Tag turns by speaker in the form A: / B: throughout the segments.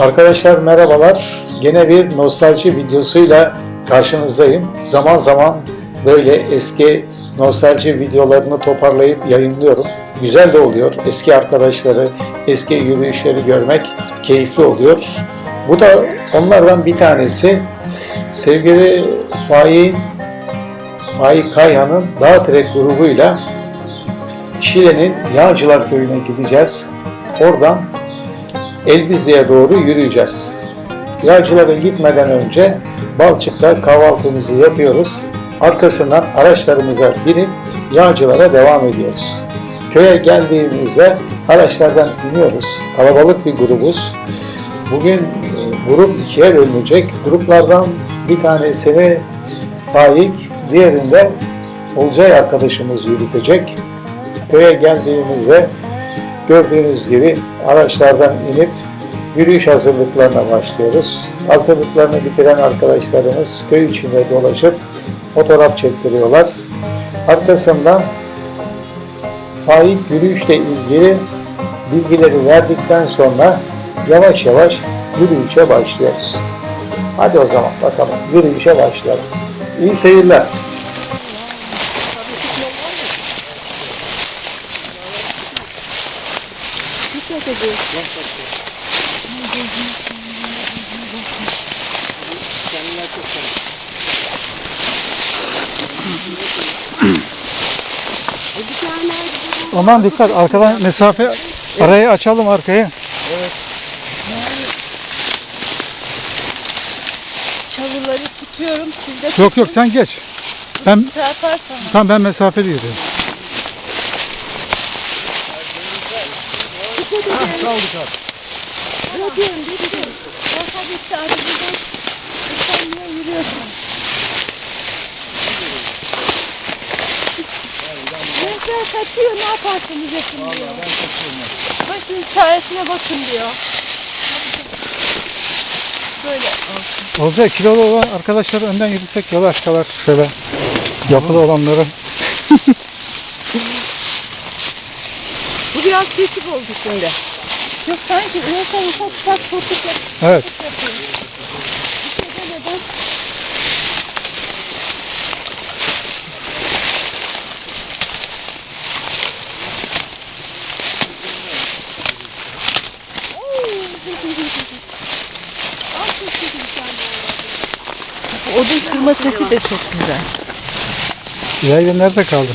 A: Arkadaşlar merhabalar. Gene bir nostalji videosuyla karşınızdayım. Zaman zaman böyle eski nostalji videolarını toparlayıp yayınlıyorum. Güzel de oluyor. Eski arkadaşları, eski yürüyüşleri görmek keyifli oluyor. Bu da onlardan bir tanesi. Sevgili Faik, Faik Kayhan'ın Dağ Trek grubuyla Şile'nin Yağcılar Köyü'ne gideceğiz. Oradan Elbizli'ye doğru yürüyeceğiz. Yağcılara gitmeden önce Balçık'ta kahvaltımızı yapıyoruz. Arkasından araçlarımıza binip Yağcılara devam ediyoruz. Köye geldiğimizde araçlardan iniyoruz. Kalabalık bir grubuz. Bugün e, grup ikiye bölünecek. Gruplardan bir tanesini Faik, diğerinde Olcay arkadaşımız yürütecek. Köye geldiğimizde Gördüğünüz gibi araçlardan inip yürüyüş hazırlıklarına başlıyoruz. Hazırlıklarını bitiren arkadaşlarımız köy içinde dolaşıp fotoğraf çektiriyorlar. Arkasından Faik yürüyüşle ilgili bilgileri verdikten sonra yavaş yavaş yürüyüşe başlıyoruz. Hadi o zaman bakalım yürüyüşe başlayalım. İyi seyirler.
B: Aman dikkat arkadan mesafe arayı açalım arkaya.
C: Çalıları tutuyorum. Siz de
B: Yok yok sen geç. Ben tam ben mesafeli yürüyorum.
C: Bırakıyorum bitti. Orta bitti. Hadi buradan. Sen niye yürüyorsun? Gençler kaçıyor ne yaparsınız yapın diyor. Başının çaresine bakın diyor. Böyle olsun.
B: Olacak kilolu olan arkadaşlar önden yürüsek yavaş yavaş şöyle yapılı olanları.
C: Bu biraz kesik oldu şimdi. Yok sanki insan ufak ufak kurtuk
B: Evet.
C: Odun kırma sesi de çok güzel.
B: İlayda nerede kaldı?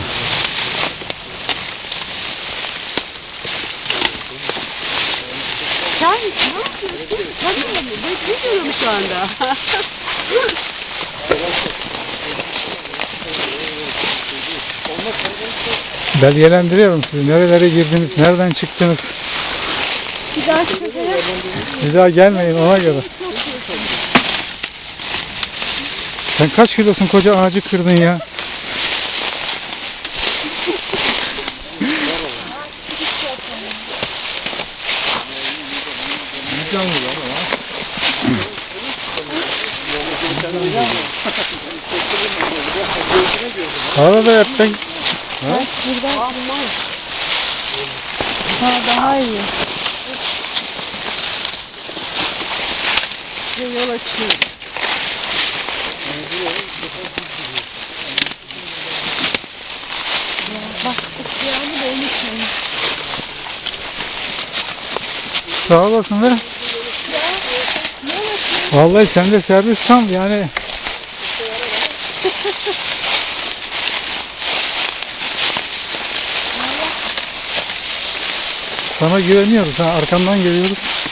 C: Sen ne yapıyorsun? Tanıyor mu? Bekliyorum şu anda.
B: Belgelendiriyorum sizi. Nerelere girdiniz, nereden çıktınız.
C: Bir daha sefere
B: Bir daha gelmeyin ona göre. Sen kaç kilosun koca ağacı kırdın ya? Arada hep ben
C: buradan Ha daha iyi. Ve yol açıyor. Ya Bak ısrarını da unutmayın.
B: sağ olasın be. Vallahi sende servis tam yani. Sana güveniyoruz. Ha, arkandan geliyoruz.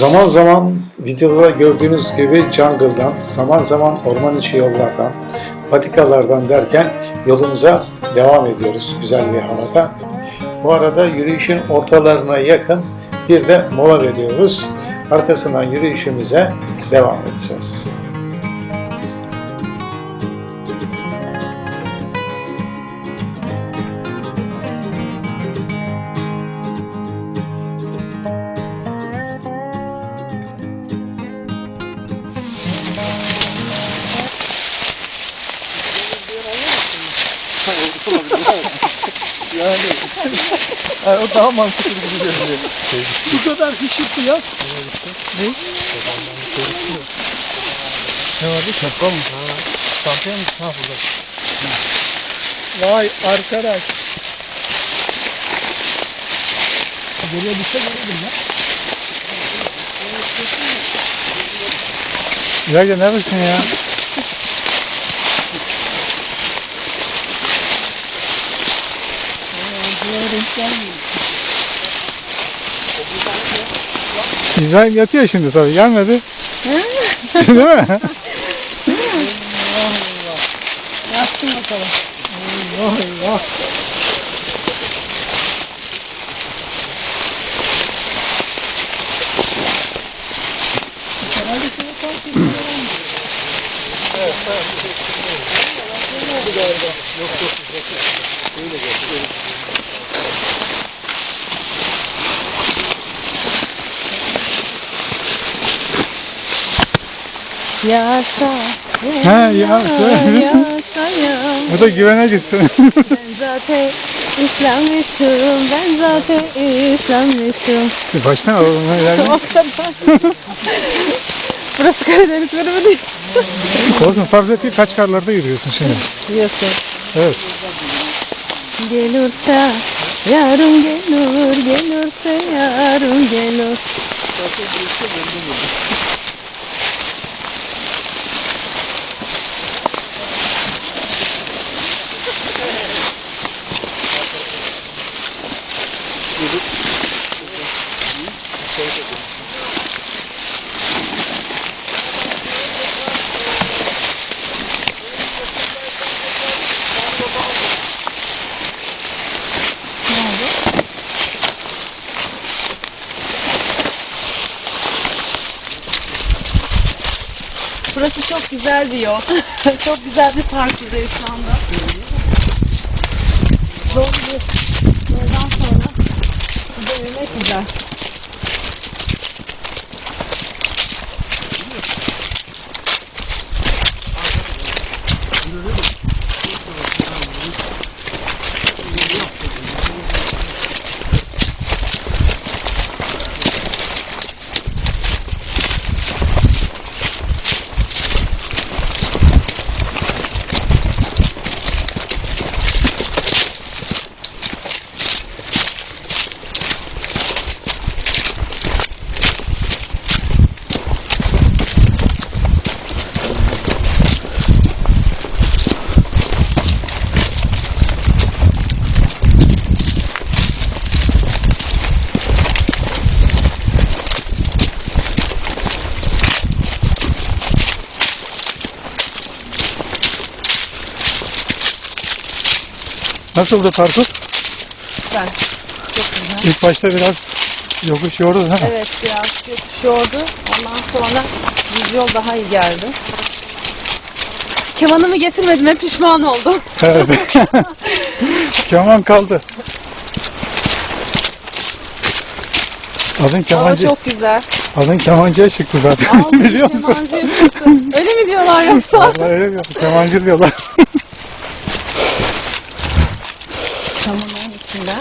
A: Zaman zaman videoda gördüğünüz gibi jungle'dan, zaman zaman orman içi yollardan, patikalardan derken yolumuza devam ediyoruz güzel bir havada. Bu arada yürüyüşün ortalarına yakın Bir de mola veriyoruz. Arkasından yürüyüşümüze devam edeceğiz.
B: Yani o daha mantıklı gibi görünüyor. Bu kadar hışırtı yap. Ne? Ne vardı? Şapka mı? Ha. Şampiyon mu? Ha burada. Vay arkadaş. Geriye düşse görürdüm ya. İlayda neredesin ya? İbrahim yatıyor şimdi tabii gelmedi. Değil mi?
C: Yaptım bakalım. Yasa,
B: Ha, yasa.
C: yasa, ya.
B: Bu da güvene gitsin.
C: Ben zaten İslammışım, ben zaten İslammışım.
B: Baştan alalım.
C: O kadar. Burası Karadeniz bölümü değil.
B: Olsun farz et ki kaç karlarda yürüyorsun şimdi.
C: Diyorsun.
B: Evet.
C: Gelirse yarım gelir, gelirse yarım gelir. Burası çok güzel bir yol. çok güzel bir parkıdayız şu anda. Zor bir yoldan sonra yürümek güzel.
B: Nasıldı parkur?
C: Güzel. Çok güzel.
B: İlk başta biraz yokuş yordu mi?
C: Evet biraz yokuş yordu. Ondan sonra düz yol daha iyi geldi. Kemanımı getirmediğime pişman oldum.
B: Evet. Keman kaldı. Adın
C: Hava
B: kemancı,
C: çok güzel.
B: adın kemancıya çıktı zaten
C: Aldım
B: biliyor musun?
C: kemancıya çıktı. Öyle mi diyorlar yoksa?
B: Vallahi öyle diyor. Kemancı diyorlar.
C: Çamurların içinde.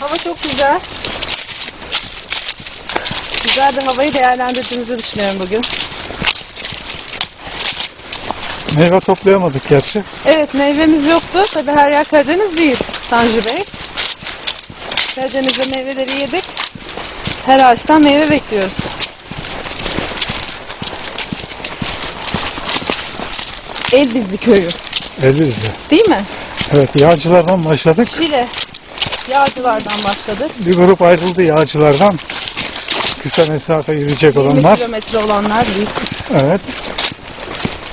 C: Hava çok güzel. Güzel bir havayı değerlendirdiğimizi düşünüyorum bugün.
B: Meyve toplayamadık gerçi.
C: Evet meyvemiz yoktu. Tabi her yer Karadeniz değil Tanju Bey. Karadeniz'de meyveleri yedik. Her ağaçtan meyve bekliyoruz. Elbizli köyü.
B: Elbizli.
C: Değil mi?
B: Evet yağcılardan başladık.
C: Şile. Yağcılardan başladık.
B: Bir grup ayrıldı yağcılardan. Kısa mesafe yürüyecek
C: 20
B: olanlar.
C: kilometre olanlar biz.
B: Evet.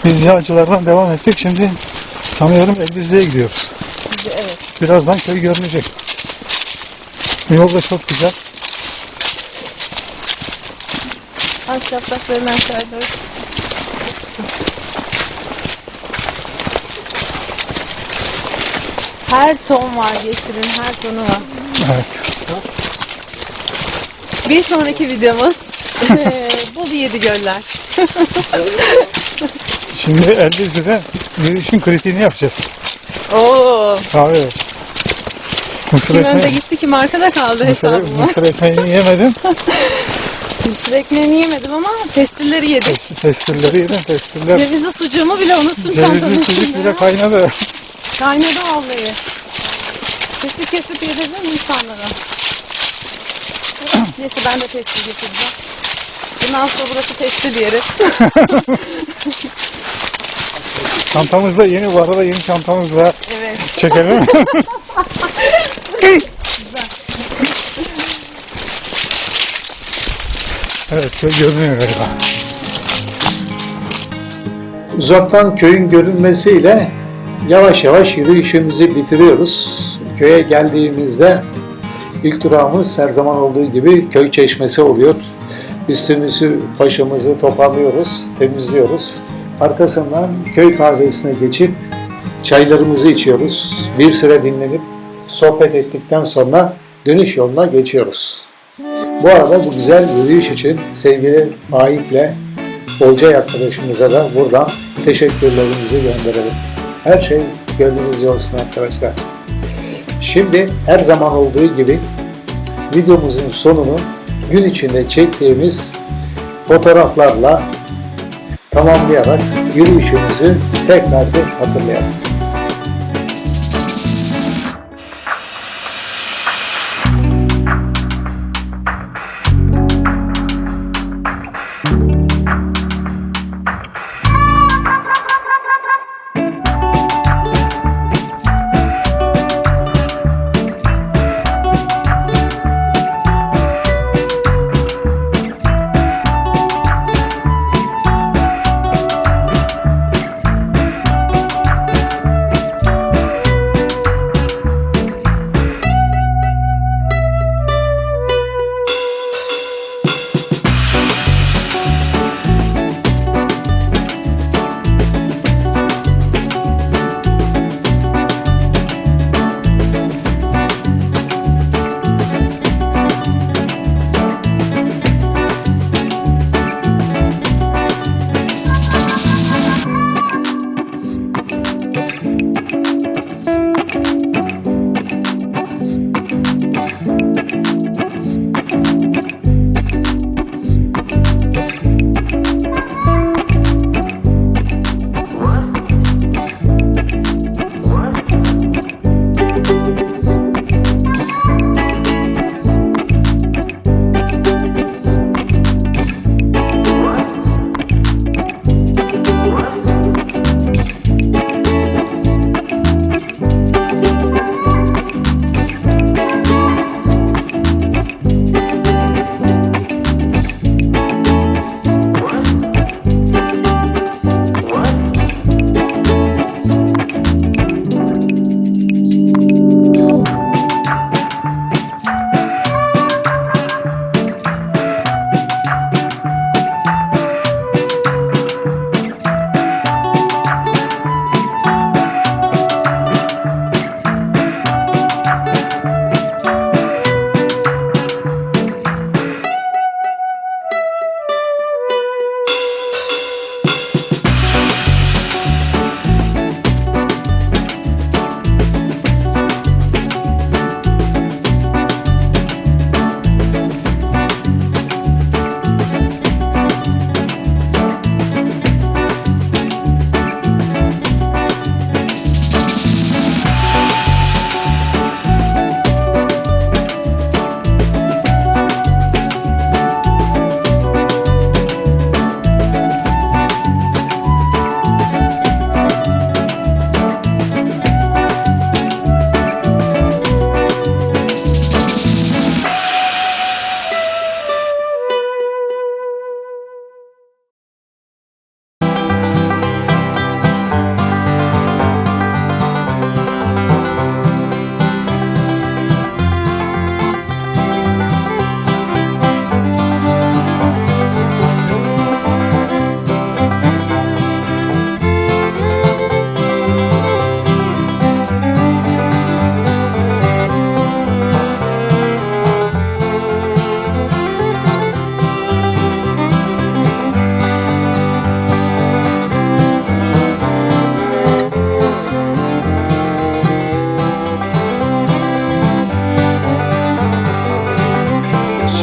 B: Biz yağcılardan devam ettik. Şimdi sanıyorum Elbizli'ye gidiyoruz.
C: Evet.
B: Birazdan köy görünecek. Yol da çok güzel.
C: Ağaç yapraklarını aşağı doğru. Her ton var yeşilin, her tonu var.
B: Evet.
C: Bir sonraki videomuz eee, Bolu Yedi Göller.
B: Şimdi Elbizli'de yürüyüşün kritiğini yapacağız.
C: Oo,
B: Abi. Mısır
C: kim önde
B: ekmeği,
C: gitti kim arkada kaldı
B: mısır,
C: hesabıma.
B: mısır ekmeğini yemedim.
C: Mısır ekmeğini yemedim ama pestilleri yedik.
B: Pestilleri yedim. Pestiller.
C: Cevizli sucuğumu bile unuttum
B: Cevizli sucuk bile kaynadı.
C: Kaynadı vallahi. Kesip kesip yedirdim insanlara. Neyse ben de pestil getireceğim. Bundan sonra burası pestil yeri.
B: Çantamız da yeni. Bu arada yeni çantamız var.
C: Evet.
B: Çekelim. evet köy görünüyor galiba.
A: Uzaktan köyün görünmesiyle yavaş yavaş yürüyüşümüzü bitiriyoruz. Köye geldiğimizde ilk durağımız her zaman olduğu gibi köy çeşmesi oluyor. Üstümüzü, başımızı toparlıyoruz, temizliyoruz. Arkasından köy kahvesine geçip çaylarımızı içiyoruz. Bir süre dinlenip sohbet ettikten sonra dönüş yoluna geçiyoruz. Bu arada bu güzel yürüyüş için sevgili Faik'le Olcay arkadaşımıza da buradan teşekkürlerimizi gönderelim. Her şey gönlünüzce olsun arkadaşlar. Şimdi her zaman olduğu gibi videomuzun sonunu gün içinde çektiğimiz fotoğraflarla tamamlayarak yürüyüşümüzü tekrar bir hatırlayalım.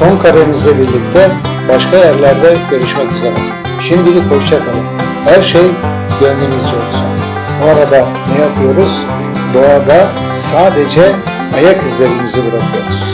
A: Son karemizle birlikte başka yerlerde görüşmek üzere. Şimdilik hoşçakalın. Her şey gönlünüzce olsun. Bu arada ne yapıyoruz? Doğada sadece ayak izlerimizi bırakıyoruz.